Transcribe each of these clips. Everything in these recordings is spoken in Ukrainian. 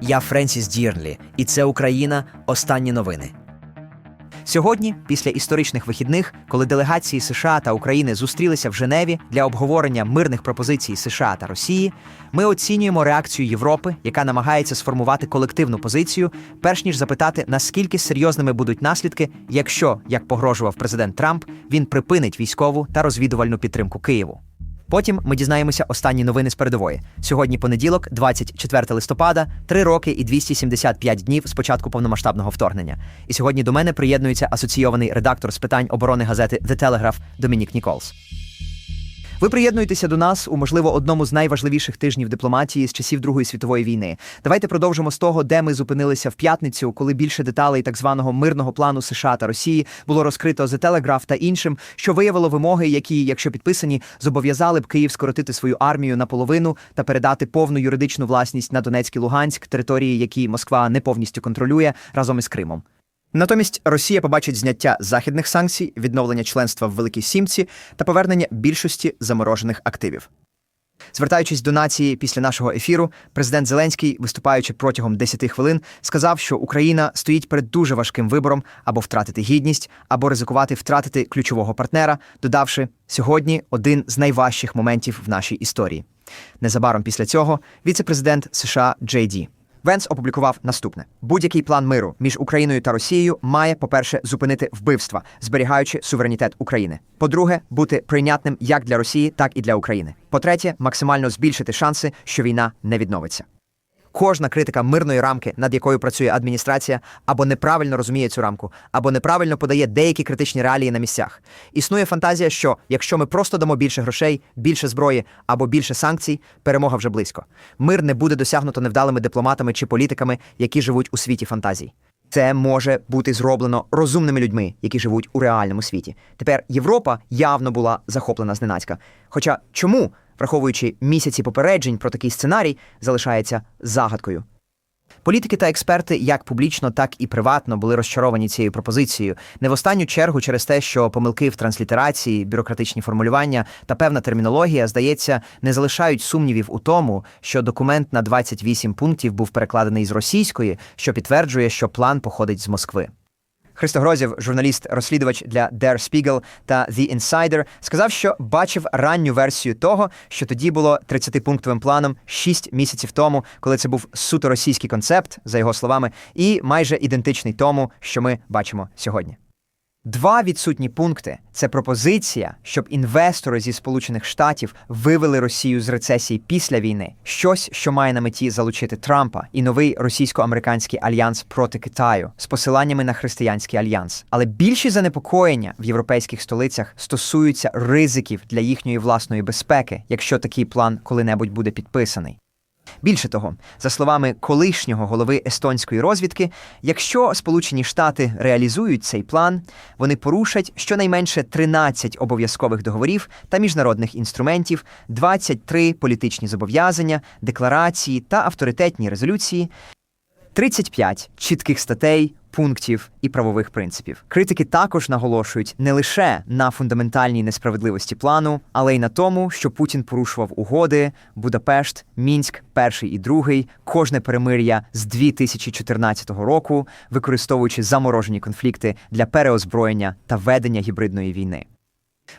Я Френсіс Дірнлі, і це Україна. Останні новини. Сьогодні, після історичних вихідних, коли делегації США та України зустрілися в Женеві для обговорення мирних пропозицій США та Росії, ми оцінюємо реакцію Європи, яка намагається сформувати колективну позицію, перш ніж запитати, наскільки серйозними будуть наслідки, якщо, як погрожував президент Трамп, він припинить військову та розвідувальну підтримку Києву. Потім ми дізнаємося останні новини з передової. Сьогодні понеділок, 24 листопада, 3 роки і 275 днів з початку повномасштабного вторгнення. І сьогодні до мене приєднується асоційований редактор з питань оборони газети The Telegraph Домінік Ніколс. Ви приєднуєтеся до нас у, можливо, одному з найважливіших тижнів дипломатії з часів Другої світової війни. Давайте продовжимо з того, де ми зупинилися в п'ятницю, коли більше деталей так званого мирного плану США та Росії було розкрито The Telegraph та іншим, що виявило вимоги, які, якщо підписані, зобов'язали б Київ скоротити свою армію наполовину та передати повну юридичну власність на Донецьк і Луганськ, території, які Москва не повністю контролює разом із Кримом. Натомість Росія побачить зняття західних санкцій, відновлення членства в Великій Сімці та повернення більшості заморожених активів. Звертаючись до нації після нашого ефіру, президент Зеленський, виступаючи протягом 10 хвилин, сказав, що Україна стоїть перед дуже важким вибором або втратити гідність, або ризикувати втратити ключового партнера, додавши сьогодні один з найважчих моментів в нашій історії. Незабаром після цього віце-президент США Джей Ді. Венс опублікував наступне: будь-який план миру між Україною та Росією має, по-перше, зупинити вбивства, зберігаючи суверенітет України. По-друге, бути прийнятним як для Росії, так і для України. По-третє, максимально збільшити шанси, що війна не відновиться. Кожна критика мирної рамки, над якою працює адміністрація, або неправильно розуміє цю рамку, або неправильно подає деякі критичні реалії на місцях. Існує фантазія, що якщо ми просто дамо більше грошей, більше зброї або більше санкцій, перемога вже близько. Мир не буде досягнуто невдалими дипломатами чи політиками, які живуть у світі фантазій. Це може бути зроблено розумними людьми, які живуть у реальному світі. Тепер Європа явно була захоплена зненацька. Хоча чому, враховуючи місяці попереджень про такий сценарій, залишається загадкою. Політики та експерти, як публічно, так і приватно, були розчаровані цією пропозицією, не в останню чергу через те, що помилки в транслітерації, бюрократичні формулювання та певна термінологія, здається, не залишають сумнівів у тому, що документ на 28 пунктів був перекладений з російської, що підтверджує, що план походить з Москви. Христо Грозєв, журналіст-розслідувач для Der Spiegel та The Insider, сказав, що бачив ранню версію того, що тоді було 30-пунктовим планом 6 місяців тому, коли це був суто російський концепт, за його словами, і майже ідентичний тому, що ми бачимо сьогодні. Два відсутні пункти це пропозиція, щоб інвестори зі Сполучених Штатів вивели Росію з рецесії після війни, щось, що має на меті залучити Трампа і новий російсько-американський альянс проти Китаю з посиланнями на християнський альянс. Але більші занепокоєння в європейських столицях стосуються ризиків для їхньої власної безпеки, якщо такий план коли-небудь буде підписаний. Більше того, за словами колишнього голови естонської розвідки, якщо Сполучені Штати реалізують цей план, вони порушать щонайменше 13 обов'язкових договорів та міжнародних інструментів, 23 політичні зобов'язання, декларації та авторитетні резолюції, 35 чітких статей, пунктів і правових принципів. Критики також наголошують не лише на фундаментальній несправедливості плану, але й на тому, що Путін порушував угоди, Будапешт, Мінськ, перший і другий, кожне перемир'я з 2014 року, використовуючи заморожені конфлікти для переозброєння та ведення гібридної війни.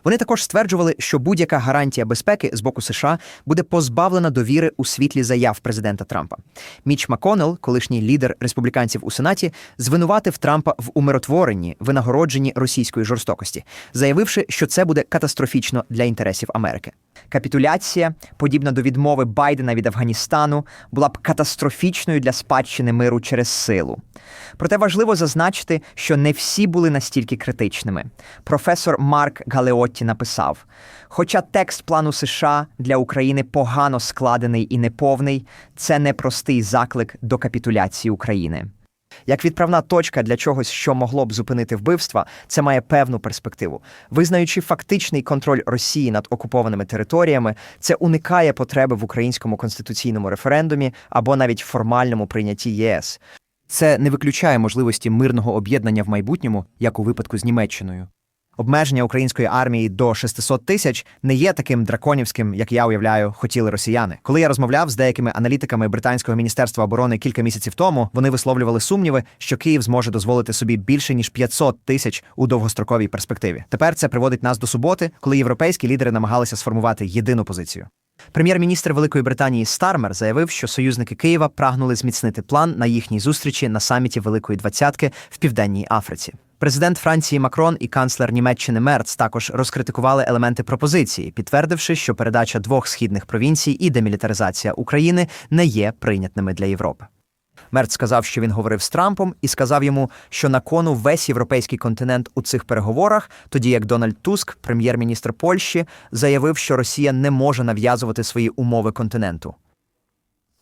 Вони також стверджували, що будь-яка гарантія безпеки з боку США буде позбавлена довіри у світлі заяв президента Трампа. Міч Маконел, колишній лідер республіканців у Сенаті, звинуватив Трампа в умиротворенні, винагородженні російської жорстокості, заявивши, що це буде катастрофічно для інтересів Америки. Капітуляція, подібна до відмови Байдена від Афганістану, була б катастрофічною для спадщини миру через силу. Проте важливо зазначити, що не всі були настільки критичними. Професор Марк Галеотті написав: хоча текст плану США для України погано складений і неповний, це непростий заклик до капітуляції України. Як відправна точка для чогось, що могло б зупинити вбивства, це має певну перспективу. Визнаючи фактичний контроль Росії над окупованими територіями, це уникає потреби в українському конституційному референдумі або навіть формальному прийнятті ЄС. Це не виключає можливості мирного об'єднання в майбутньому, як у випадку з Німеччиною. Обмеження української армії до 600 тисяч не є таким драконівським, як я уявляю, хотіли росіяни. Коли я розмовляв з деякими аналітиками британського міністерства оборони кілька місяців тому, вони висловлювали сумніви, що Київ зможе дозволити собі більше ніж 500 тисяч у довгостроковій перспективі. Тепер це приводить нас до суботи, коли європейські лідери намагалися сформувати єдину позицію. Прем'єр-міністр Великої Британії Стармер заявив, що союзники Києва прагнули зміцнити план на їхній зустрічі на саміті Великої Двадцятки в Південній Африці. Президент Франції Макрон і канцлер Німеччини Мерц також розкритикували елементи пропозиції, підтвердивши, що передача двох східних провінцій і демілітаризація України не є прийнятними для Європи. Мерц сказав, що він говорив з Трампом, і сказав йому, що на кону весь європейський континент у цих переговорах, тоді як Дональд Туск, прем'єр-міністр Польщі, заявив, що Росія не може нав'язувати свої умови континенту.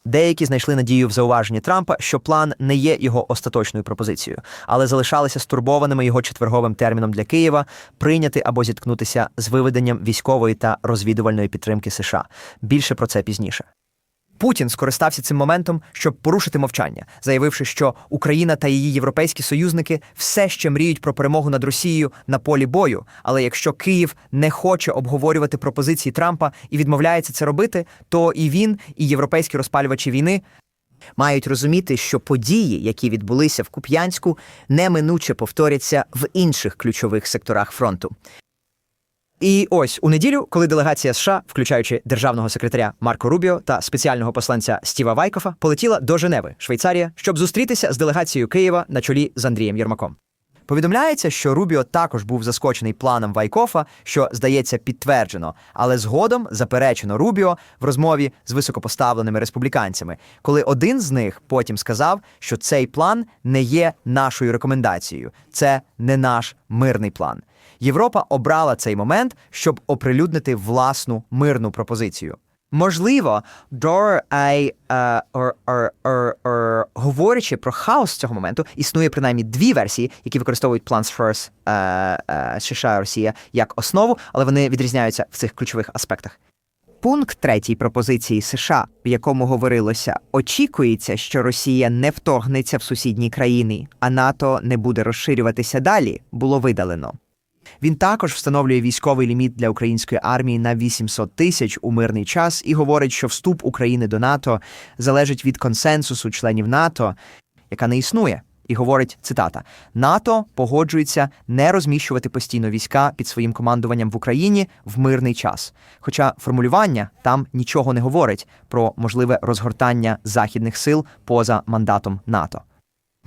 Деякі знайшли надію в зауваженні Трампа, що план не є його остаточною пропозицією, але залишалися стурбованими його четверговим терміном для Києва прийняти або зіткнутися з виведенням військової та розвідувальної підтримки США. Більше про це пізніше. Путін скористався цим моментом, щоб порушити мовчання, заявивши, що Україна та її європейські союзники все ще мріють про перемогу над Росією на полі бою. Але якщо Київ не хоче обговорювати пропозиції Трампа і відмовляється це робити, то і він, і європейські розпалювачі війни мають розуміти, що події, які відбулися в Куп'янську, неминуче повторяться в інших ключових секторах фронту. І ось у неділю, коли делегація США, включаючи державного секретаря Марко Рубіо та спеціального посланця Стіва Вайкофа, полетіла до Женеви, Швейцарія, щоб зустрітися з делегацією Києва на чолі з Андрієм Єрмаком. Повідомляється, що Рубіо також був заскочений планом Вайкофа, що, здається, підтверджено, але згодом заперечено Рубіо в розмові з високопоставленими республіканцями, коли один з них потім сказав, що цей план не є нашою рекомендацією, це не наш мирний план. Європа обрала цей момент, щоб оприлюднити власну мирну пропозицію. Можливо, Дор Ай е, говорячи про хаос цього моменту, існує принаймні дві версії, які використовують Plans First е, е, США Росія як основу, але вони відрізняються в цих ключових аспектах. Пункт третій пропозиції США, в якому говорилося, очікується, що Росія не вторгнеться в сусідні країни, а НАТО не буде розширюватися далі, було видалено. Він також встановлює військовий ліміт для української армії на 800 тисяч у мирний час і говорить, що вступ України до НАТО залежить від консенсусу членів НАТО, яка не існує. І говорить цитата: НАТО погоджується не розміщувати постійно війська під своїм командуванням в Україні в мирний час. Хоча формулювання там нічого не говорить про можливе розгортання західних сил поза мандатом НАТО.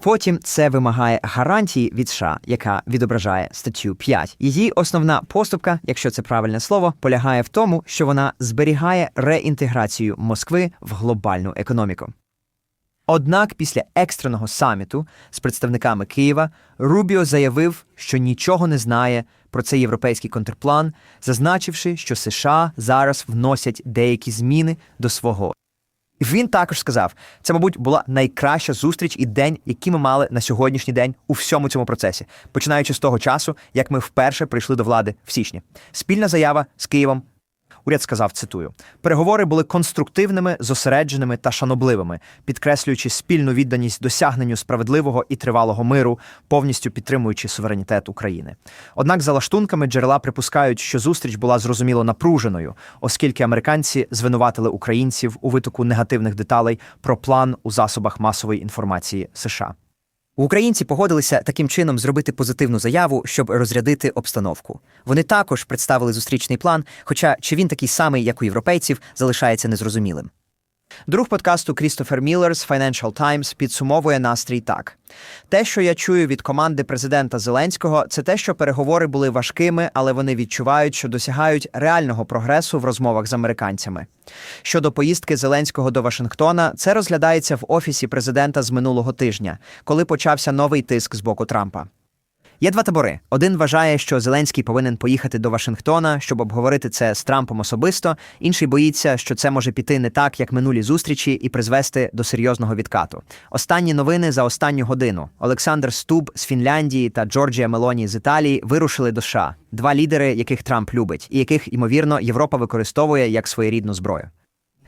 Потім це вимагає гарантії від США, яка відображає статтю 5. Її основна поступка, якщо це правильне слово, полягає в тому, що вона зберігає реінтеграцію Москви в глобальну економіку. Однак після екстреного саміту з представниками Києва Рубіо заявив, що нічого не знає про цей європейський контрплан, зазначивши, що США зараз вносять деякі зміни до свого. Він також сказав, це, мабуть, була найкраща зустріч і день, який ми мали на сьогоднішній день у всьому цьому процесі, починаючи з того часу, як ми вперше прийшли до влади в січні. Спільна заява з Києвом. Уряд сказав, цитую: переговори були конструктивними, зосередженими та шанобливими, підкреслюючи спільну відданість досягненню справедливого і тривалого миру, повністю підтримуючи суверенітет України. Однак, за лаштунками джерела припускають, що зустріч була зрозуміло напруженою, оскільки американці звинуватили українців у витоку негативних деталей про план у засобах масової інформації США. Українці погодилися таким чином зробити позитивну заяву, щоб розрядити обстановку. Вони також представили зустрічний план, хоча чи він такий самий, як у європейців, залишається незрозумілим. Друг подкасту Крістофер Міллер з Financial Times підсумовує настрій так: те, що я чую від команди президента Зеленського, це те, що переговори були важкими, але вони відчувають, що досягають реального прогресу в розмовах з американцями. Щодо поїздки Зеленського до Вашингтона, це розглядається в офісі президента з минулого тижня, коли почався новий тиск з боку Трампа. Є два табори. Один вважає, що Зеленський повинен поїхати до Вашингтона, щоб обговорити це з Трампом особисто. Інший боїться, що це може піти не так, як минулі зустрічі, і призвести до серйозного відкату. Останні новини за останню годину. Олександр Стуб з Фінляндії та Джорджія Мелоні з Італії вирушили до США. Два лідери, яких Трамп любить, і яких, ймовірно, Європа використовує як своєрідну зброю.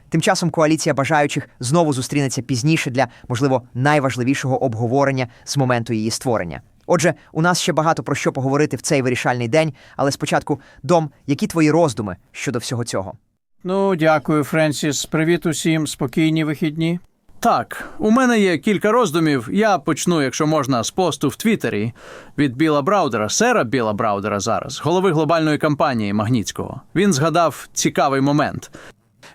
Тим часом коаліція бажаючих знову зустрінеться пізніше для, можливо, найважливішого обговорення з моменту її створення. Отже, у нас ще багато про що поговорити в цей вирішальний день, але спочатку, Дом, які твої роздуми щодо всього цього? Ну, дякую, Френсіс. Привіт усім, спокійні вихідні. Так, у мене є кілька роздумів. Я почну, якщо можна, з посту в Твіттері від Біла Браудера, сера Біла Браудера зараз, голови глобальної кампанії Магнітського. Він згадав цікавий момент.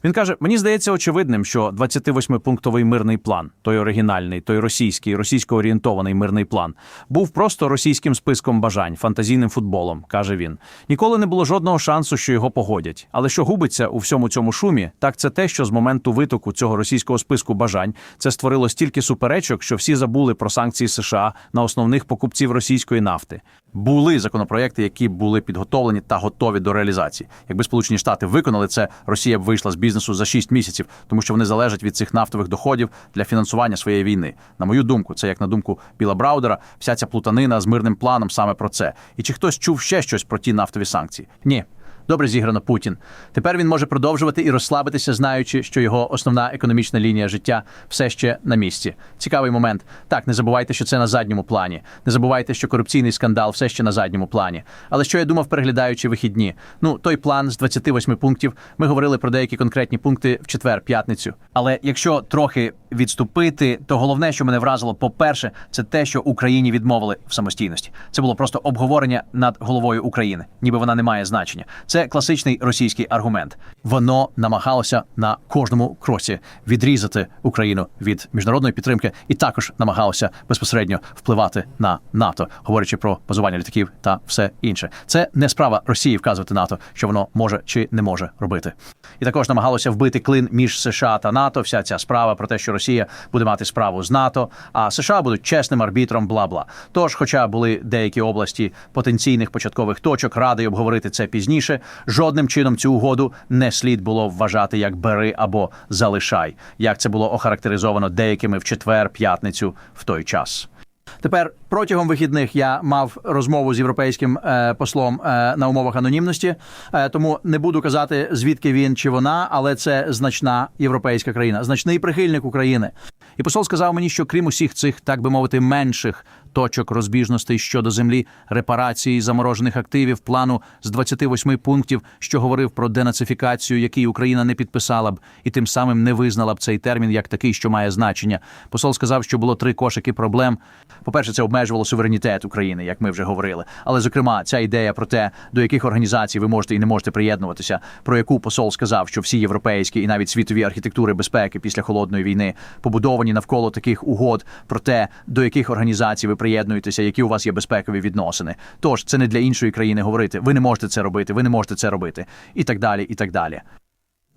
Він каже: мені здається очевидним, що 28-пунктовий мирний план, той оригінальний, той російський, російсько-орієнтований мирний план, був просто російським списком бажань, фантазійним футболом, каже він. Ніколи не було жодного шансу, що його погодять. Але що губиться у всьому цьому шумі, так це те, що з моменту витоку цього російського списку бажань це створило стільки суперечок, що всі забули про санкції США на основних покупців російської нафти. Були законопроекти, які були підготовлені та готові до реалізації. Якби Сполучені Штати виконали це, Росія б вийшла з бізнесу за 6 місяців, тому що вони залежать від цих нафтових доходів для фінансування своєї війни. На мою думку, це як на думку Біла Браудера, вся ця плутанина з мирним планом саме про це. І чи хтось чув ще щось про ті нафтові санкції? Ні. Добре зіграно Путін. Тепер він може продовжувати і розслабитися, знаючи, що його основна економічна лінія життя все ще на місці. Цікавий момент. Так, не забувайте, що це на задньому плані. Не забувайте, що корупційний скандал все ще на задньому плані. Але що я думав, переглядаючи вихідні? Ну, той план з 28 пунктів. Ми говорили про деякі конкретні пункти в четвер, п'ятницю. Але якщо трохи відступити, то головне, що мене вразило, по-перше, це те, що Україні відмовили в самостійності. Це було просто обговорення над головою України, ніби вона не має значення. Це класичний російський аргумент. Воно намагалося на кожному кросі відрізати Україну від міжнародної підтримки і також намагалося безпосередньо впливати на НАТО, говорячи про базування літаків та все інше. Це не справа Росії вказувати НАТО, що воно може чи не може робити. І також намагалося вбити клин між США та НАТО. Вся ця справа про те, що Росія буде мати справу з НАТО, а США будуть чесним арбітром, бла бла. Тож, хоча були деякі області потенційних початкових точок, радий обговорити це пізніше. Жодним чином цю угоду не слід було вважати як бери або залишай, як це було охарактеризовано деякими в четвер, п'ятницю в той час. Тепер протягом вихідних я мав розмову з європейським е, послом е, на умовах анонімності, е, тому не буду казати звідки він чи вона, але це значна європейська країна, значний прихильник України. І посол сказав мені, що крім усіх цих, так би мовити, менших точок розбіжностей щодо землі, репарації заморожених активів, плану з 28 пунктів, що говорив про денацифікацію, який Україна не підписала б, і тим самим не визнала б цей термін як такий, що має значення. Посол сказав, що було три кошики проблем. По-перше, це обмежувало суверенітет України, як ми вже говорили. Але, зокрема, ця ідея про те, до яких організацій ви можете і не можете приєднуватися, про яку посол сказав, що всі європейські і навіть світові архітектури безпеки після холодної війни побудовані навколо таких угод про те, до яких організацій ви приєднуєтеся, які у вас є безпекові відносини. Тож це не для іншої країни говорити. Ви не можете це робити, ви не можете це робити, і так далі, і так далі.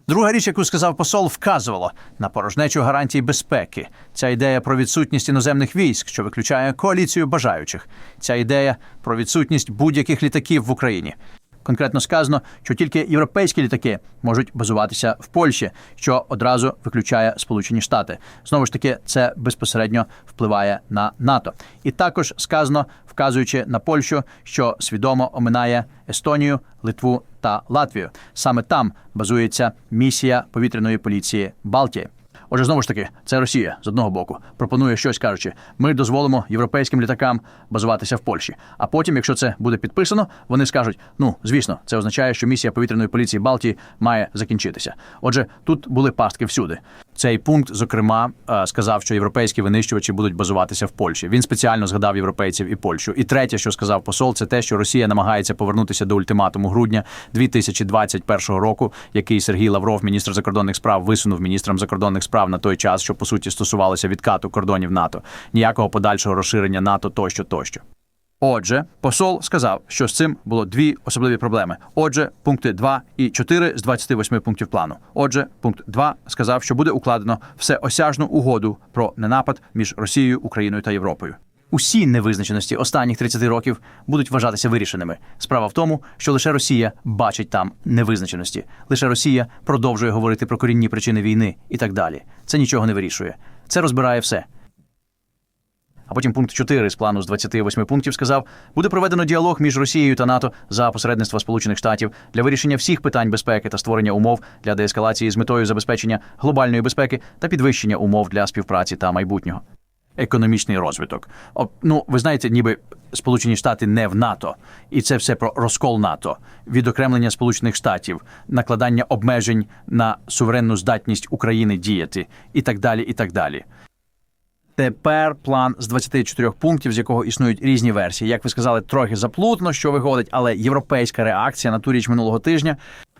Друга річ, яку сказав посол, вказувало на порожнечу гарантії безпеки. Ця ідея про відсутність іноземних військ, що виключає коаліцію бажаючих. Ця ідея про відсутність будь-яких літаків в Україні. Конкретно сказано, що тільки європейські літаки можуть базуватися в Польщі, що одразу виключає Сполучені Штати. Знову ж таки, це безпосередньо впливає на НАТО. І також сказано, вказуючи на Польщу, що свідомо оминає Естонію, Литву та Латвію. Саме там базується місія повітряної поліції Балтії. Отже, знову ж таки, це Росія з одного боку пропонує щось кажучи, ми дозволимо європейським літакам базуватися в Польщі. А потім, якщо це буде підписано, вони скажуть: ну звісно, це означає, що місія повітряної поліції Балтії має закінчитися. Отже, тут були пастки всюди. Цей пункт, зокрема, е, сказав, що європейські винищувачі будуть базуватися в Польщі. Він спеціально згадав європейців і Польщу. І третє, що сказав посол, це те, що Росія намагається повернутися до ультиматуму грудня 2021 року, який Сергій Лавров, міністр закордонних справ, висунув міністрам закордонних справ на той час, що по суті стосувалося відкату кордонів НАТО, ніякого подальшого розширення НАТО тощо тощо. Отже, посол сказав, що з цим було дві особливі проблеми. Отже, пункти 2 і 4 з 28 пунктів плану. Отже, пункт 2 сказав, що буде укладено всеосяжну угоду про ненапад між Росією, Україною та Європою. Усі невизначеності останніх 30 років будуть вважатися вирішеними. Справа в тому, що лише Росія бачить там невизначеності. Лише Росія продовжує говорити про корінні причини війни і так далі. Це нічого не вирішує. Це розбирає все. А потім пункт 4 з плану з 28 пунктів сказав, буде проведено діалог між Росією та НАТО за посередництва Сполучених Штатів для вирішення всіх питань безпеки та створення умов для деескалації з метою забезпечення глобальної безпеки та підвищення умов для співпраці та майбутнього. економічний розвиток. О, ну, ви знаєте, ніби Сполучені Штати не в НАТО, і це все про розкол НАТО, відокремлення Сполучених Штатів, накладання обмежень на суверенну здатність України діяти, і так далі, і так далі. Тепер план з 24 пунктів, з якого існують різні версії. Як ви сказали, трохи заплутно, що виходить, але європейська реакція на ту річ минулого тижня.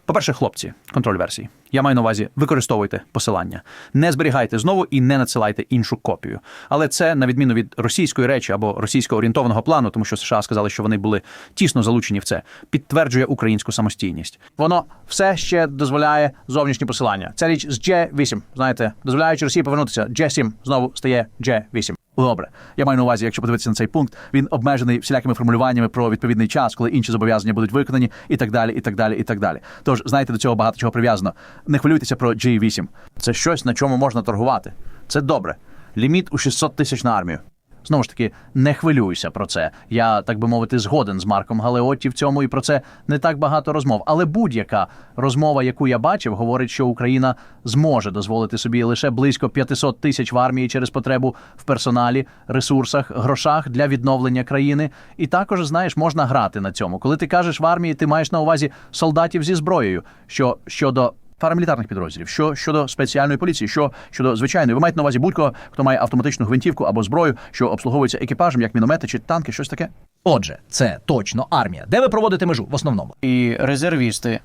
По-перше, хлопці, контроль версії. Я маю на увазі, використовуйте посилання, не зберігайте знову і не надсилайте іншу копію. Але це на відміну від російської речі або російсько орієнтованого плану, тому що США сказали, що вони були тісно залучені в це, підтверджує українську самостійність. Воно все ще дозволяє зовнішні посилання. Ця річ з G8, знаєте, дозволяючи Росії повернутися. G7 знову стає G8. Добре, я маю на увазі, якщо подивитися на цей пункт, він обмежений всілякими формулюваннями про відповідний час, коли інші зобов'язання будуть виконані, і так далі, і так далі, і так далі. Тож знаєте, до цього багато чого прив'язано. Не хвилюйтеся про G8. Це щось, на чому можна торгувати. Це добре. Ліміт у 600 тисяч на армію. Знову ж таки, не хвилюйся про це. Я, так би мовити, згоден з Марком Галеотті в цьому, і про це не так багато розмов. Але будь-яка розмова, яку я бачив, говорить, що Україна зможе дозволити собі лише близько 500 тисяч в армії через потребу в персоналі, ресурсах, грошах для відновлення країни. І також, знаєш, можна грати на цьому. Коли ти кажеш в армії, ти маєш на увазі солдатів зі зброєю. Що щодо парамілітарних підрозділів, що щодо спеціальної поліції, що щодо звичайної, ви маєте на увазі будь-кого, хто має автоматичну гвинтівку або зброю, що обслуговується екіпажем, як міномети чи танки, щось таке. Отже, це точно армія. Де ви проводите межу в основному? І резервісти.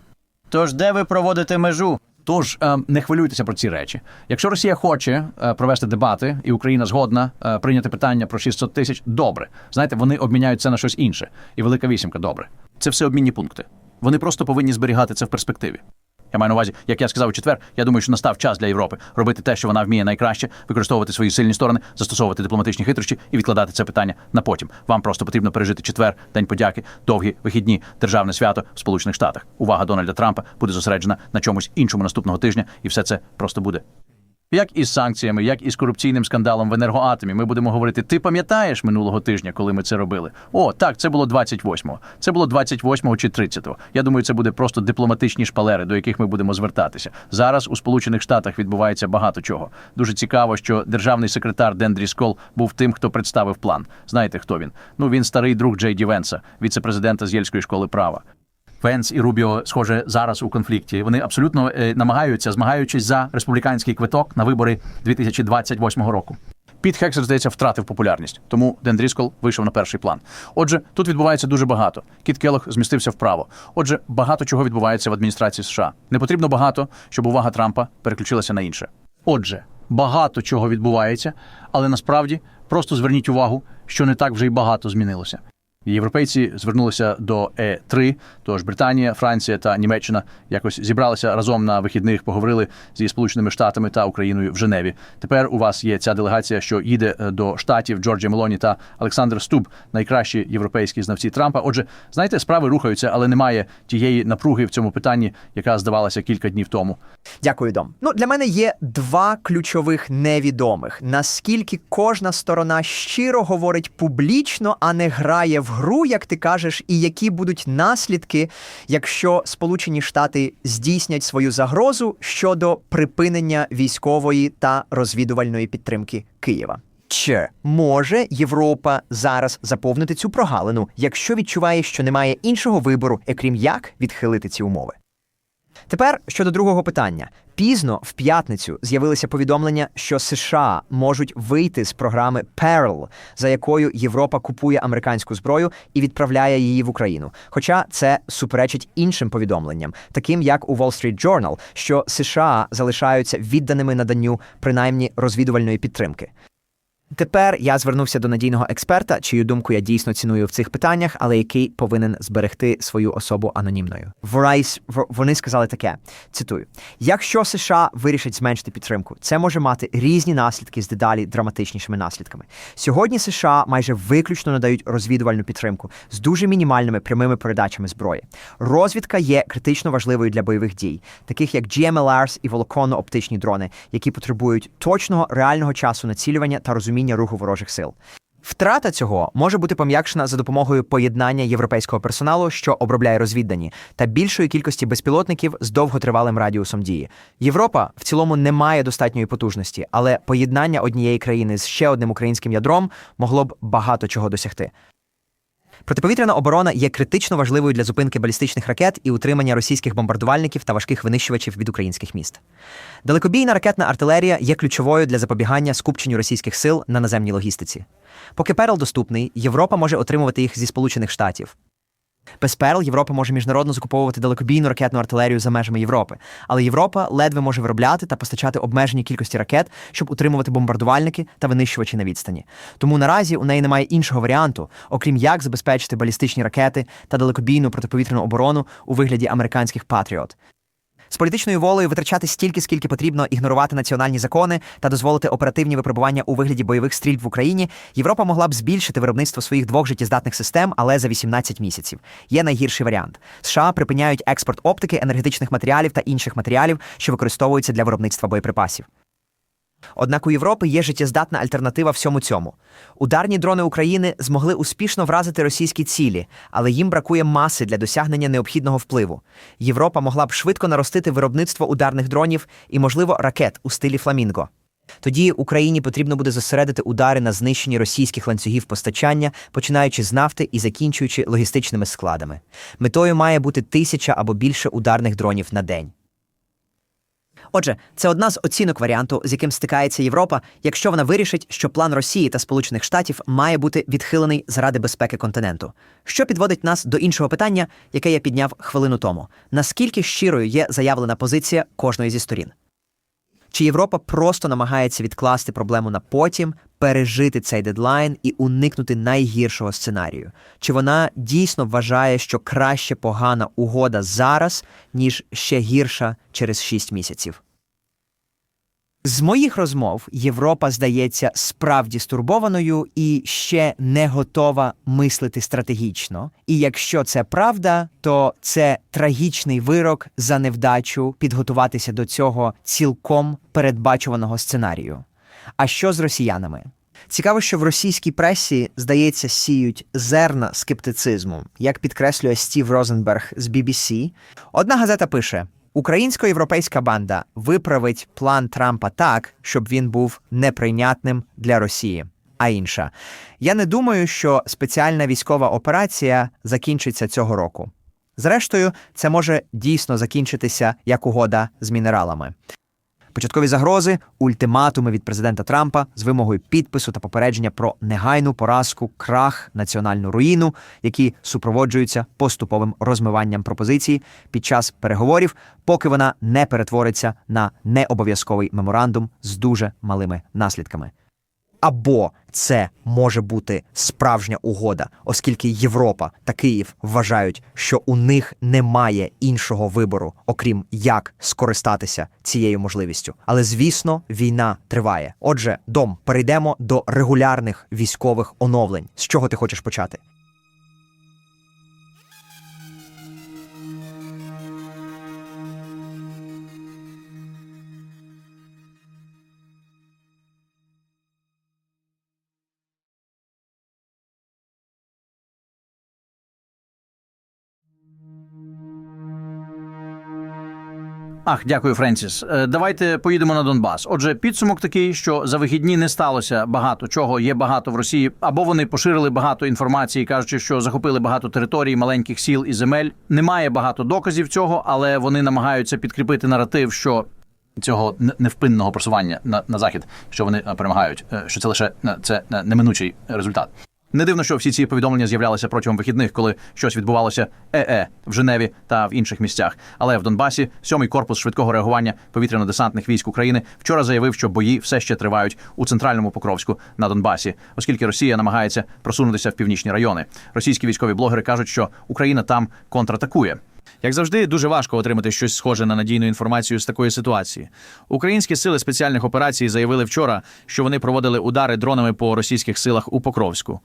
Тож де ви проводите межу? Тож е, не хвилюйтеся про ці речі. Якщо Росія хоче е, провести дебати, і Україна згодна е, прийняти питання про 600 тисяч, добре. Знаєте, вони обміняють це на щось інше. І велика вісімка, добре. Це все обмінні пункти. Вони просто повинні зберігати це в перспективі. Я маю на увазі, як я сказав у четвер, я думаю, що настав час для Європи робити те, що вона вміє найкраще, використовувати свої сильні сторони, застосовувати дипломатичні хитрощі і відкладати це питання на потім. Вам просто потрібно пережити четвер, день подяки, довгі вихідні, державне свято в Сполучених Штатах. Увага Дональда Трампа буде зосереджена на чомусь іншому наступного тижня, і все це просто буде. Як із санкціями, як і з корупційним скандалом в енергоатомі, ми будемо говорити: ти пам'ятаєш минулого тижня, коли ми це робили? О, так, це було 28-го. Це було 28-го чи 30-го. Я думаю, це буде просто дипломатичні шпалери, до яких ми будемо звертатися. Зараз у Сполучених Штатах відбувається багато чого. Дуже цікаво, що державний секретар Ден Дріскол був тим, хто представив план. Знаєте, хто він? Ну він старий друг Джей Ді Венса, віце-президента з Єльської школи права. Венс і Рубіо, схоже, зараз у конфлікті. Вони абсолютно е, намагаються, змагаючись за республіканський квиток на вибори 2028 року. Піт Хексер, здається, втратив популярність, тому Ден Дріскол вийшов на перший план. Отже, тут відбувається дуже багато. Кіт Келлог змістився вправо. Отже, багато чого відбувається в адміністрації США. Не потрібно багато, щоб увага Трампа переключилася на інше. Отже, багато чого відбувається, але насправді просто зверніть увагу, що не так вже й багато змінилося. Європейці звернулися до Е3, тож Британія, Франція та Німеччина якось зібралися разом на вихідних, поговорили зі Сполученими Штатами та Україною в Женеві. Тепер у вас є ця делегація, що їде е, до штатів Джорджія Мелоні та Олександр Стуб, найкращі європейські знавці Трампа. Отже, знаєте, справи рухаються, але немає тієї напруги в цьому питанні, яка здавалася кілька днів тому. Дякую, Дом. Ну, для мене є два ключових невідомих: наскільки кожна сторона щиро говорить публічно, а не грає в гру, як ти кажеш, і які будуть наслідки, якщо Сполучені Штати здійснять свою загрозу щодо припинення військової та розвідувальної підтримки Києва. Чи може Європа зараз заповнити цю прогалину, якщо відчуває, що немає іншого вибору, окрім як відхилити ці умови? Тепер щодо другого питання. Пізно в п'ятницю з'явилися повідомлення, що США можуть вийти з програми Peril, за якою Європа купує американську зброю і відправляє її в Україну. Хоча це суперечить іншим повідомленням, таким як у Wall Street Journal, що США залишаються відданими наданню принаймні розвідувальної підтримки. Тепер я звернувся до надійного експерта, чию думку я дійсно ціную в цих питаннях, але який повинен зберегти свою особу анонімною. Врайс вони сказали таке: цитую: якщо США вирішать зменшити підтримку, це може мати різні наслідки з дедалі драматичнішими наслідками. Сьогодні США майже виключно надають розвідувальну підтримку з дуже мінімальними прямими передачами зброї. Розвідка є критично важливою для бойових дій, таких як GMLRs і волоконно-оптичні дрони, які потребують точного реального часу націлювання та розуміння руху ворожих сил. Втрата цього може бути пом'якшена за допомогою поєднання європейського персоналу, що обробляє розвіддані, та більшої кількості безпілотників з довготривалим радіусом дії. Європа в цілому не має достатньої потужності, але поєднання однієї країни з ще одним українським ядром могло б багато чого досягти. Протиповітряна оборона є критично важливою для зупинки балістичних ракет і утримання російських бомбардувальників та важких винищувачів від українських міст. Далекобійна ракетна артилерія є ключовою для запобігання скупченню російських сил на наземній логістиці. Поки Перл доступний, Європа може отримувати їх зі Сполучених Штатів. Без Перл Європа може міжнародно закуповувати далекобійну ракетну артилерію за межами Європи, але Європа ледве може виробляти та постачати обмежені кількості ракет, щоб утримувати бомбардувальники та винищувачі на відстані. Тому наразі у неї немає іншого варіанту, окрім як забезпечити балістичні ракети та далекобійну протиповітряну оборону у вигляді американських Патріот. З політичною волею витрачати стільки, скільки потрібно ігнорувати національні закони та дозволити оперативні випробування у вигляді бойових стрільб в Україні, Європа могла б збільшити виробництво своїх двох життєздатних систем, але за 18 місяців. Є найгірший варіант: США припиняють експорт оптики, енергетичних матеріалів та інших матеріалів, що використовуються для виробництва боєприпасів. Однак у Європи є життєздатна альтернатива всьому цьому. Ударні дрони України змогли успішно вразити російські цілі, але їм бракує маси для досягнення необхідного впливу. Європа могла б швидко наростити виробництво ударних дронів і, можливо, ракет у стилі фламінго. Тоді Україні потрібно буде зосередити удари на знищенні російських ланцюгів постачання, починаючи з нафти і закінчуючи логістичними складами. Метою має бути тисяча або більше ударних дронів на день. Отже, це одна з оцінок варіанту, з яким стикається Європа, якщо вона вирішить, що план Росії та Сполучених Штатів має бути відхилений заради безпеки континенту. Що підводить нас до іншого питання, яке я підняв хвилину тому: наскільки щирою є заявлена позиція кожної зі сторін? Чи Європа просто намагається відкласти проблему на потім, пережити цей дедлайн і уникнути найгіршого сценарію? Чи вона дійсно вважає, що краще погана угода зараз, ніж ще гірша через 6 місяців? З моїх розмов Європа здається справді стурбованою і ще не готова мислити стратегічно. І якщо це правда, то це трагічний вирок за невдачу підготуватися до цього цілком передбачуваного сценарію. А що з росіянами? Цікаво, що в російській пресі, здається, сіють зерна скептицизму, як підкреслює Стів Розенберг з BBC. Одна газета пише: Українсько-європейська банда виправить план Трампа так, щоб він був неприйнятним для Росії. А інша, я не думаю, що спеціальна військова операція закінчиться цього року. Зрештою, це може дійсно закінчитися як угода з мінералами. Початкові загрози, ультиматуми від президента Трампа з вимогою підпису та попередження про негайну поразку, крах, національну руїну, які супроводжуються поступовим розмиванням пропозиції під час переговорів, поки вона не перетвориться на необов'язковий меморандум з дуже малими наслідками. Або це може бути справжня угода, оскільки Європа та Київ вважають, що у них немає іншого вибору, окрім як скористатися цією можливістю. Але звісно, війна триває. Отже, дом, перейдемо до регулярних військових оновлень. З чого ти хочеш почати? Ах, дякую, Френсіс. Е, Давайте поїдемо на Донбас. Отже, підсумок такий, що за вихідні не сталося багато чого. Є багато в Росії, або вони поширили багато інформації, кажучи, що захопили багато територій, маленьких сіл і земель. Немає багато доказів цього, але вони намагаються підкріпити наратив, що. Цього невпинного просування на, на захід, що вони е, перемагають, е, що це лише це неминучий результат. Не дивно, що всі ці повідомлення з'являлися протягом вихідних, коли щось відбувалося ЕЕ в Женеві та в інших місцях. Але в Донбасі сьомий корпус швидкого реагування повітряно-десантних військ України вчора заявив, що бої все ще тривають у центральному Покровську на Донбасі, оскільки Росія намагається просунутися в північні райони. Російські військові блогери кажуть, що Україна там контратакує. Як завжди, дуже важко отримати щось схоже на надійну інформацію з такої ситуації. Українські сили спеціальних операцій заявили вчора, що вони проводили удари дронами по російських силах у Покровську.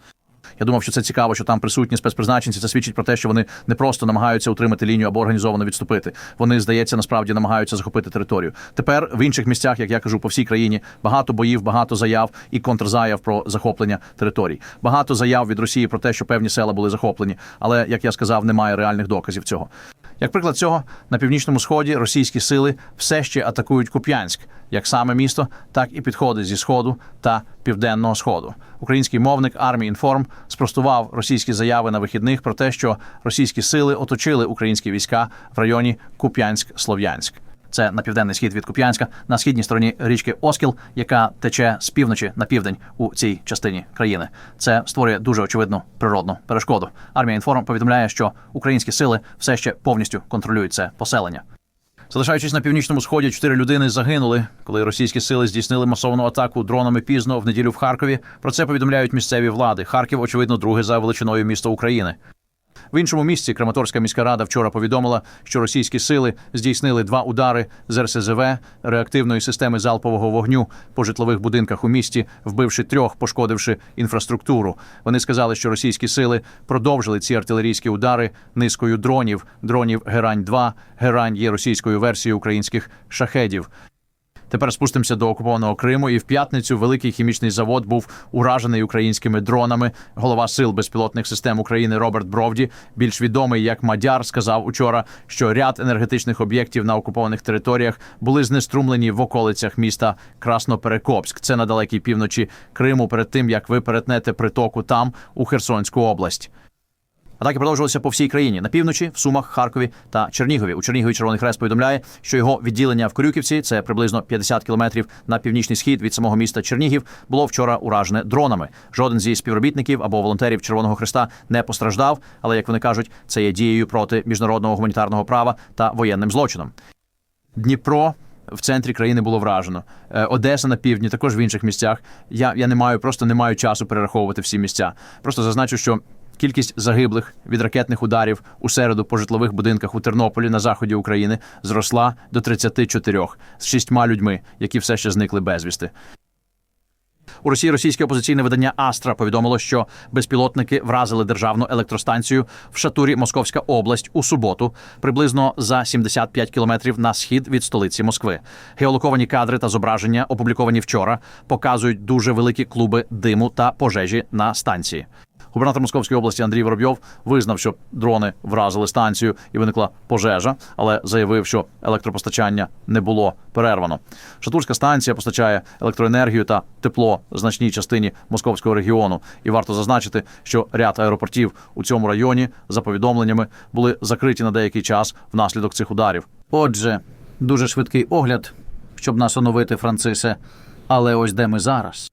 Я думав, що це цікаво, що там присутні спецпризначенці. Це свідчить про те, що вони не просто намагаються утримати лінію або організовано відступити. Вони, здається, насправді намагаються захопити територію. Тепер в інших місцях, як я кажу, по всій країні багато боїв, багато заяв і контрзаяв про захоплення територій. Багато заяв від Росії про те, що певні села були захоплені, але як я сказав, немає реальних доказів цього. Як приклад цього, на північному сході російські сили все ще атакують Куп'янськ, як саме місто, так і підходи зі сходу та південного сходу. Український мовник армії інформ спростував російські заяви на вихідних про те, що російські сили оточили українські війська в районі Куп'янськ-Слов'янськ. Це на південний схід від Куп'янська, на східній стороні річки Оскіл, яка тече з півночі на південь у цій частині країни. Це створює дуже очевидну природну перешкоду. Армія інформ повідомляє, що українські сили все ще повністю контролюють це поселення. Залишаючись на північному сході, чотири людини загинули, коли російські сили здійснили масовану атаку дронами пізно в неділю в Харкові. Про це повідомляють місцеві влади. Харків, очевидно, друге за величиною місто України. В іншому місці Краматорська міська рада вчора повідомила, що російські сили здійснили два удари з РСЗВ реактивної системи залпового вогню по житлових будинках у місті, вбивши трьох, пошкодивши інфраструктуру. Вони сказали, що російські сили продовжили ці артилерійські удари низкою дронів, дронів Герань 2 Герань є російською версією українських шахедів. Тепер спустимося до окупованого Криму. І в п'ятницю великий хімічний завод був уражений українськими дронами. Голова сил безпілотних систем України Роберт Бровді, більш відомий як Мадяр, сказав учора, що ряд енергетичних об'єктів на окупованих територіях були знеструмлені в околицях міста Красноперекопськ. Це на далекій півночі Криму. Перед тим як ви перетнете притоку там у Херсонську область. Атаки продовжувалися по всій країні на півночі, в Сумах, Харкові та Чернігові. У Чернігові Червоний Хрест повідомляє, що його відділення в Корюківці, це приблизно 50 кілометрів на північний схід від самого міста Чернігів, було вчора уражене дронами. Жоден зі співробітників або волонтерів Червоного Хреста не постраждав, але як вони кажуть, це є дією проти міжнародного гуманітарного права та воєнним злочином. Дніпро. В центрі країни було вражено. Е, Одеса на півдні, також в інших місцях. Я, я не маю, просто не маю часу перераховувати всі місця. Просто зазначу, що кількість загиблих від ракетних ударів у середу по житлових будинках у Тернополі на заході України зросла до 34 з шістьма людьми, які все ще зникли безвісти. У Росії російське опозиційне видання Астра повідомило, що безпілотники вразили державну електростанцію в Шатурі Московська область у суботу, приблизно за 75 кілометрів на схід від столиці Москви. Геолоковані кадри та зображення, опубліковані вчора, показують дуже великі клуби диму та пожежі на станції. Губернатор Московської області Андрій Воробйов визнав, що дрони вразили станцію і виникла пожежа, але заявив, що електропостачання не було перервано. Шатурська станція постачає електроенергію та тепло значній частині московського регіону. І варто зазначити, що ряд аеропортів у цьому районі, за повідомленнями, були закриті на деякий час внаслідок цих ударів. Отже, дуже швидкий огляд, щоб нас оновити, Францисе. Але ось де ми зараз.